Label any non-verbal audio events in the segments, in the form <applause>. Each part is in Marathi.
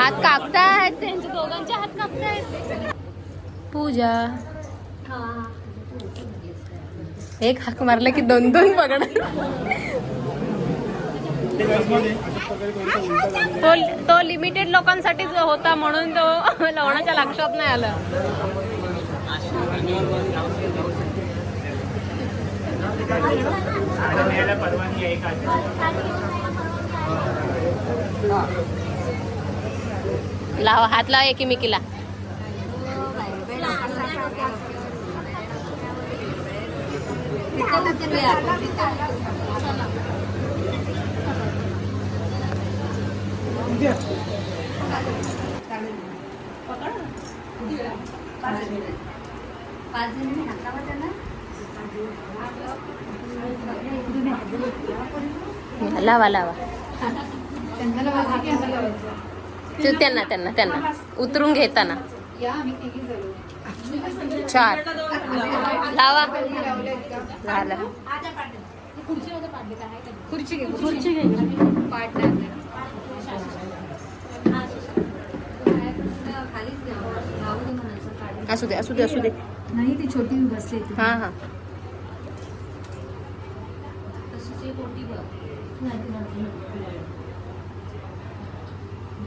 हात कापतायत त्यांचे दोघांचे हात कापतायत पूजा. एक हाक मारला की दोन दोन पकड. तो तो लिमिटेड लोकांसाठीच होता म्हणून तो लवणाच्या लक्षात नाही आलं. लावा हात लावा एकीमेकीला. लावा लावा. ते त्यांना त्यांना त्यांना. उतरून घेताना. चार. लावा. झालं. असू दे असू दे असू दे. नाही ती छोटी बसली हा हा.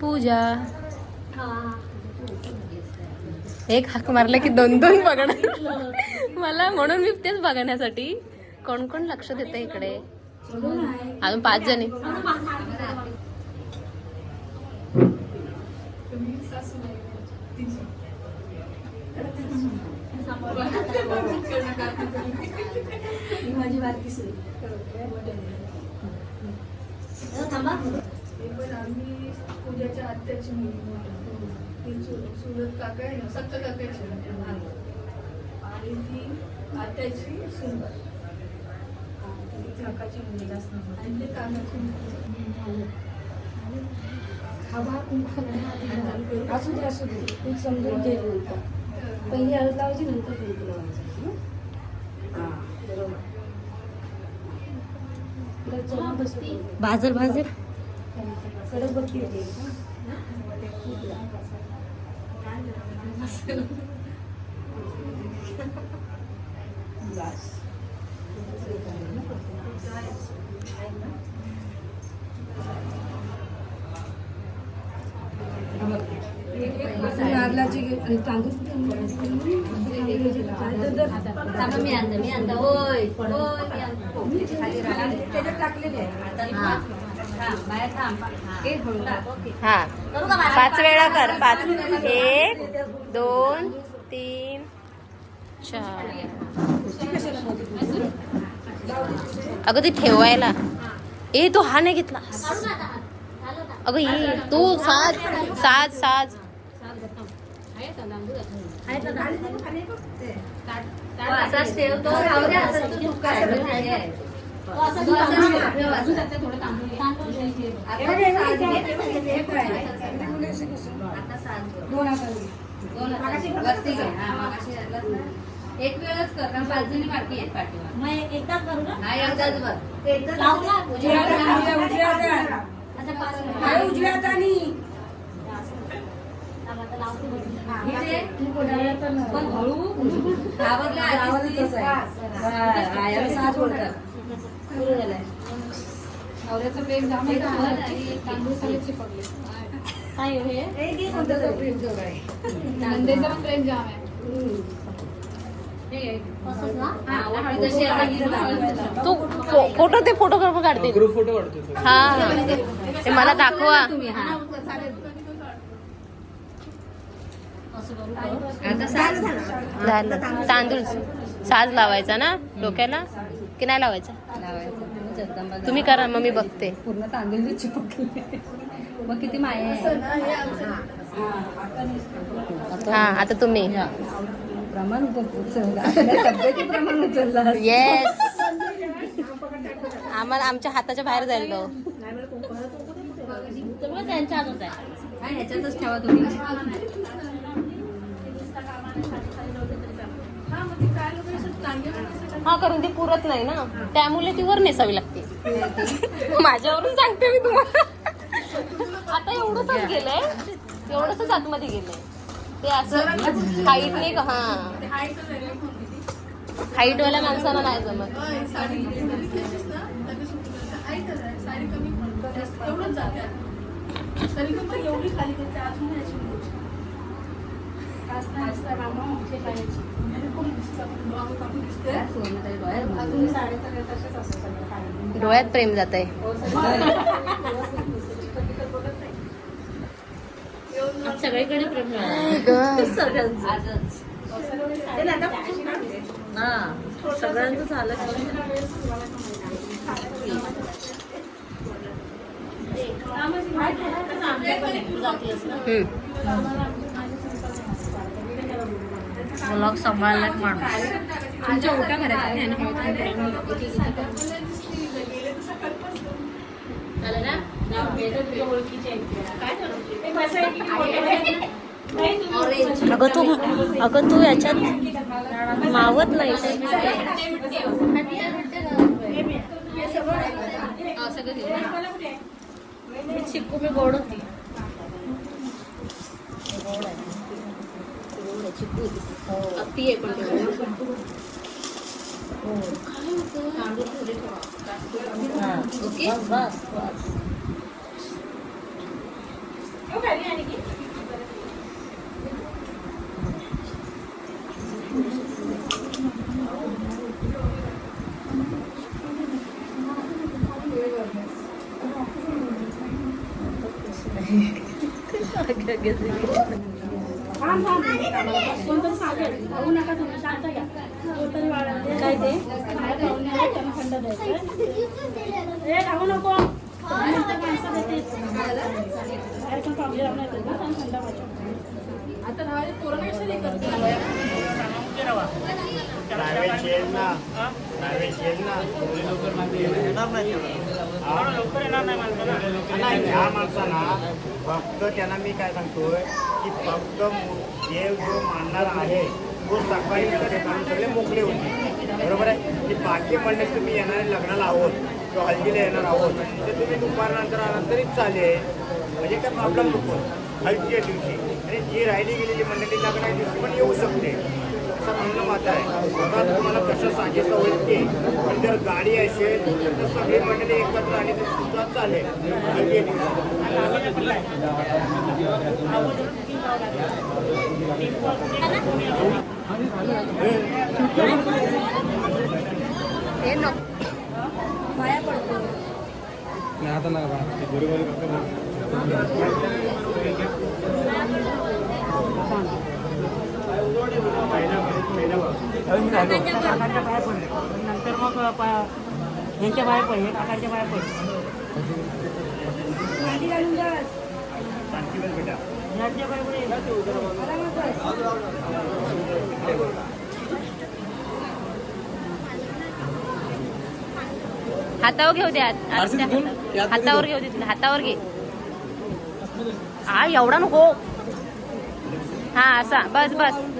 पूजा. एक हाक मारला की दोन दोन पकड मला म्हणून मी तेच बघण्यासाठी. कोण कोण लक्ष देतं इकडे? अजून पाच जणी. ही माझी बारकी सुरू पण आम्ही पूजाच्या आत्याची मुलगी ती चु- चुलत काका आहे ना काकाची मुलगी. आणि ती आत्याची सुंदर काकाची मुलगी असणार आणि ते काकाची मुलगी. असू दे असू दे तू समजून घे पहिली हळद लावायची नंतर कुंकू लावायचं हं? बरोबर. भाजर कडक बघती होती बस नारळाची तांदूळ मी मी होय हा. पाच वेळा कर. पाच. एक दोन तीन. चार अगं ते ठेवायला. ए तो हा नाही घेतला. अगं ये. तू साज. साज साज. असाच ठेव, तो राहू दे, असाच तू चुका सगळं नाही आहे. तो असाच तू असाच ठेव, असं. आता साज कर. दोन हातांनी दोन हातांनी. वरती घे. हा, मगाशी घातलास ना. एक वेळच कर कारण जणी बाकी आहेत पाठीवर हा एकदाच बघ लावू का? उजव्या हाताने, उजव्या हाताने. अच्छा, पाच जणी. आहे उजव्या हाताने. इथे पण हळू ती-. नवऱ्याचं प्रेम जाम? तांदूळ सगळे चिपकले. काय हो. नंदेचं पण प्रेम जाम आहे. फोटो ते फोटोग्राफर काढतील. ग्रुप फोटो काढतो. हा. ते मला दाखवा. तुम्ही हा. झालं. तांदूळ. साज लावायचा ना डोक्याला? की नाही लावायचा? तुम्ही करा मग मी बघते. पूर्ण तांदूळ मग किती माया हे आता तुम्ही. प्रमाण उचलला. येस आम्हाला आमच्या हाताच्या बाहेर जाईल तो त्यांच्या हातात आहे. ह्याच्यातच ठेवा तुम्ही. हा करून ती पुरत नाही ना. त्यामुळे ती वर नेसावी लागते. माझ्यावरून सांगते मी तुम्हाला. आता एवढंच गेलंय. एवढंच आतमध्ये गेलंय. ते असं हाईट नाही का हा. हाईटवाल्या हाईट वाल्या माणसाला नाही जमत. डोळ्यात प्रेम जात आहे सगळीकडे प्रेम सगळ्यांचं झालं ब्लॉग सांभाळला माणूस. तुमच्या उठा. अगं तू अगं तू याच्यात मावत नाही. चिक्कू मी गोड होती. अति आहे पण ते. गोड. ओके. बस बस थांब, <laughs> थांब. कोणतरी सांगेल खाऊ नका तुम्ही शांत घ्या कोणतरी वाढायला काय ते बाहेर पाहुणे आले, त्यांना थंड द्यायचं ए खाऊ नको नंतर माणसं देते बाहेर पण पाहुणे राहून येतात ना त्यांना थंड पाहिजे आता राहिले पोरं कशाला हे करतात? नाही माणसाला फक्त त्यांना मी काय सांगतोय की फक्त देव जो मानणार आहे तो सकाळी त्या सगळे मोकळे होते बरोबर आहे? की बाकी म्हणले तुम्ही येणारे लग्नाला आहोत किंवा हल्दीला येणार आहोत ते तुम्ही दुपारनंतर आला तरीच चालेल. म्हणजे काय प्रॉब्लेम नको. हल्दीच्या दिवशी. आणि जी राहिली गेलेली मंडळी लग्नाच्या दिवशी पण येऊ शकते. असं म्हणणं माझं आहे. बघा तुम्हाला कसं सांगायचं होईल की पण जर गाडी असेल तर सगळी मंडळी एकत्र आली तर सुद्धा चालेल. हे आता नका बा. ते बरोबर करतो. नंतर मग यांच्या बाहेर पडले काकांच्या बाहेर पडले. बाहेर पडले. हातावर घेऊ दे हात- आरती हात- घेऊन, यात हातावर घेऊ दे हातावर घे. हा एवढा नको. हा असा बस बस.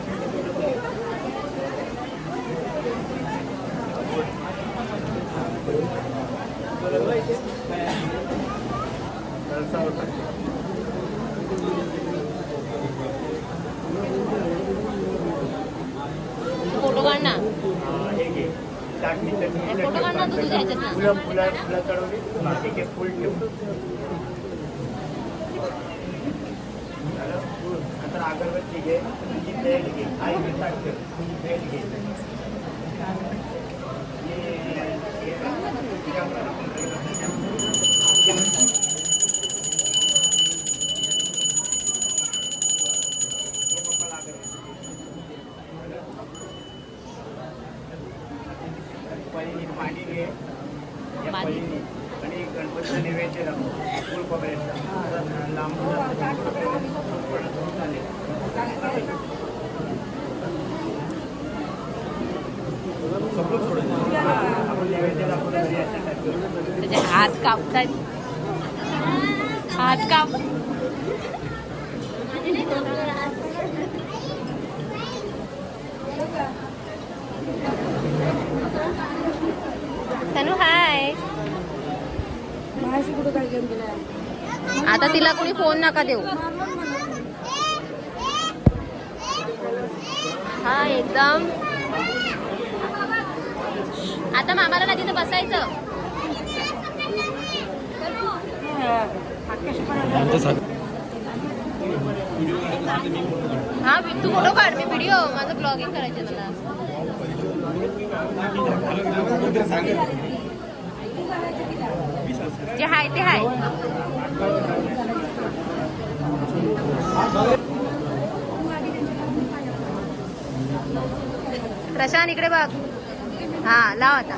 फुलं फुलं फुलं चढवली बाकी ते फुल ठेवून नंतर अगरबत्ती घे म्हणजे तेल घे आई मी टाकते तेल घे पहिली पाणी घे या पाणी. पहिली आणि गणपतीला नैवेद्य दाखव फुल खोबऱ्याचा लांबून जास्त चालेल आपण नैवेद्य दाखवलं घरी अशा type करू. त्याचे हात कापतात. हात काप. तनु हाय आता तिला कोणी फोन नका देऊ. हा एकदम. आता मामाला ना तिथं बसायचं. हा तू फोटो काढ मी व्हिडिओ माझं ब्लॉगिंग करायचं मला. जे हाय ते हाय. प्रशांत इकडे बघ. हा लाव आता.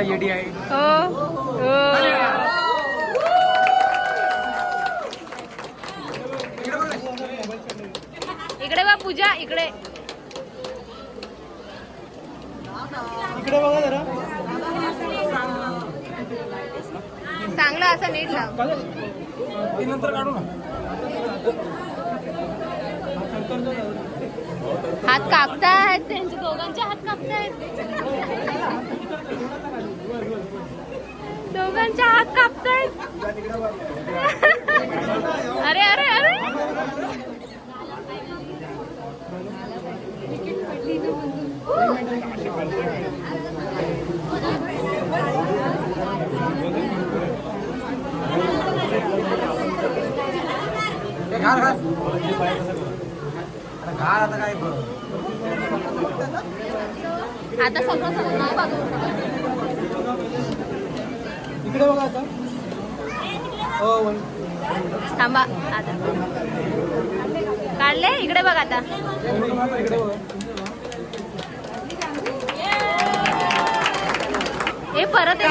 आता येडी आहे. हो हो इकडे बघ पूजा इकडे. इकडे बघा जरा. चांगलं असं नीट लाव. ते नंतर काढू ना. हात कापतायत त्यांचे दोघांचे हात कापतायत. दोघांच्या हात कापताय. अरे अरे अरे. हे घाल घाल. आता आता काय बघ. आता सगळं सगळं नाही बघ इकडे बघा आता. हो. थांबा आता. काढले? इकडे बघ आता. हे परत.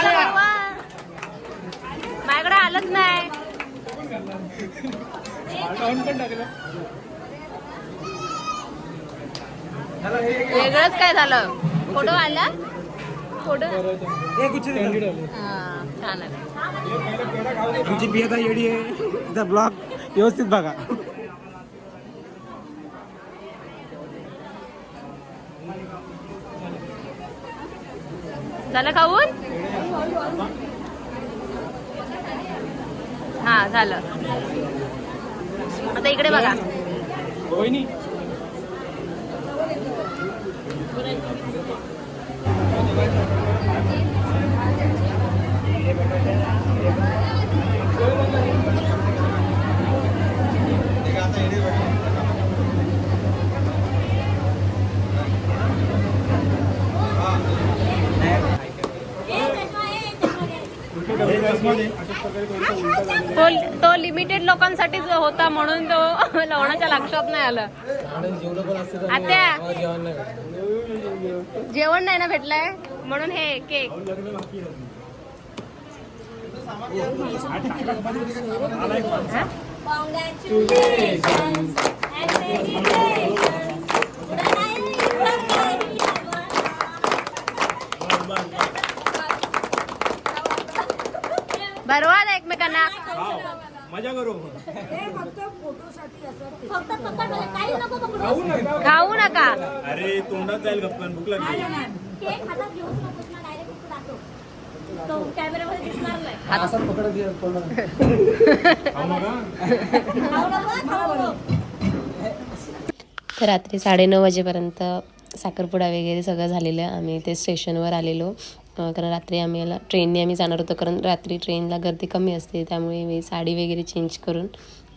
माझ्याकडे आलंच नाही. वेगळंच काय झालं? फोटो आला? फोटो? हे आले हा छान आहे. आमची बियाता येडी आहे. ब्लॉग व्यवस्थित बघा. झालं खाऊन? हा झालं. आता इकडे बघा. तो तो लिमिटेड लोकांसाठीच होता म्हणून तो <laughs> लवणाच्या लक्षात नाही आलं. आत्या. जेवण नाही ना भेटलंय? म्हणून हे केक. बरोबर आहे एकमेकांना मजा करू खाऊ नका. अरे तोंडात जाईल गप्पन भूक लागली. पकडत घे. खाऊ नका. तर रात्री साडेनऊ वाजेपर्यंत साखरपुडा वगैरे सगळं झालेलं आम्ही ते स्टेशनवर आलेलो. कारण रात्री आम्ही याला ट्रेनने आम्ही जाणार होतो कारण रात्री ट्रेनला गर्दी कमी असते त्यामुळे मी साडी वगैरे चेंज करून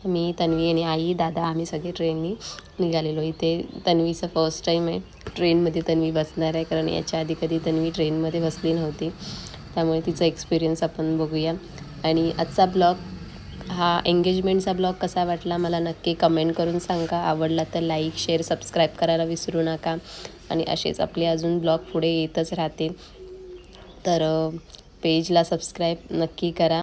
मी तन्वी आणि आई दादा आम्ही सगळे ट्रेननी निघालेलो. इथे तन्वीचं फर्स्ट टाईम आहे. ट्रेनमध्ये तन्वी बसणार आहे कारण याच्या आधी कधी तन्वी ट्रेनमध्ये बसली नव्हती. त्यामुळे तिचा एक्सपिरियन्स आपण बघूया. आणि आजचा ब्लॉग हा एंगेजमेंटचा ब्लॉग कसा वाटला मला नक्की कमेंट करून सांगा. आवडला तर लाईक शेअर सबस्क्राईब करायला विसरू नका. आणि असेच आपले अजून ब्लॉग पुढे येतच राहतील. तर पेजला सबस्क्राईब नक्की करा.